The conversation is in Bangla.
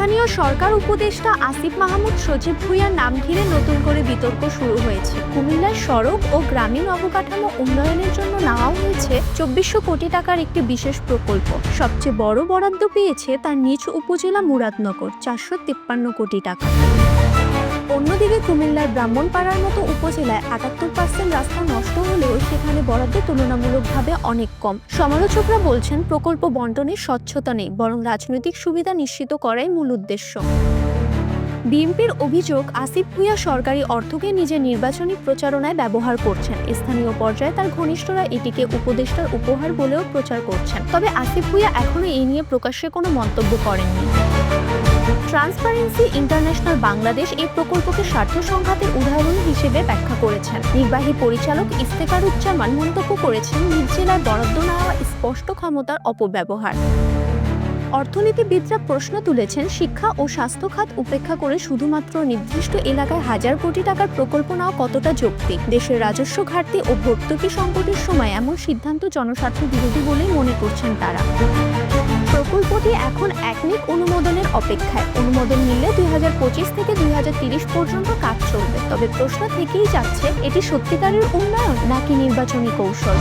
স্থানীয় সরকার উপদেষ্টা আসিফ মাহমুদ সজীব ভুইয়ার নাম ঘিরে নতুন করে বিতর্ক শুরু হয়েছে। কুমিল্লার সড়ক ও গ্রামীণ অবকাঠামো উন্নয়নের জন্য নেওয়া হয়েছে চব্বিশশো কোটি টাকার একটি বিশেষ প্রকল্প। সবচেয়ে বড় বরাদ্দ পেয়েছে তার নিজ উপজেলা মুরাদনগর, চারশো তিপ্পান্ন কোটি টাকা। অন্যদিকে কুমিল্লার ব্রাহ্মণপাড়ার মতো উপজেলায় আটাত্তর পার্সেন্ট রাস্তা নষ্ট হলেও সেখানে বরাদ্দ তুলনামূলকভাবে অনেক কম। সমালোচকরা বলছেন প্রকল্প বন্টনে স্বচ্ছতা নেই, বরং রাজনৈতিক সুবিধা নিশ্চিত করাই মূল উদ্দেশ্য। বিএনপির অভিযোগ, আসিফ ভুইয়া সরকারি অর্থকে নিজের নির্বাচনী প্রচারণায় ব্যবহার করছেন। স্থানীয় পর্যায়ে তার ঘনিষ্ঠরা এটিকে উপদেষ্টার উপহার বলেও প্রচার করছেন। তবে আসিফ ভুইয়া এখনও এই নিয়ে প্রকাশ্যে কোনো মন্তব্য করেননি। ট্রান্সপারেন্সি ইন্টারন্যাশনাল বাংলাদেশ এই প্রকল্পকে স্বার্থ সংঘাতের উদাহরণ হিসেবে ব্যাখ্যা করেছেন। নির্বাহী পরিচালক ইফতেকারুজ্জামান মন্তব্য করেছেন নিজ জেলার বরাদ্দ হওয়া স্পষ্ট ক্ষমতার অপব্যবহার। অর্থনীতিবিদরা প্রশ্ন তুলেছেন, শিক্ষা ও স্বাস্থ্য খাত উপেক্ষা করে শুধুমাত্র নির্দিষ্ট এলাকায় হাজার কোটি টাকার প্রকল্প নেওয়া কতটা যৌক্তিক? দেশের রাজস্ব ঘাটতি ও ভর্তুকি সংকটের সময় এমন সিদ্ধান্ত জনস্বার্থ বিরোধী বলেই মনে করছেন তারা। প্রকল্পটি এখন একনিক অনুমোদনের অপেক্ষায়। অনুমোদন নিলে দুই হাজার পঁচিশ থেকে দুই পর্যন্ত কাজ চলবে। তবে প্রশ্ন থেকেই যাচ্ছে, এটি সত্যিকারের উন্নয়ন নাকি নির্বাচনী কৌশল?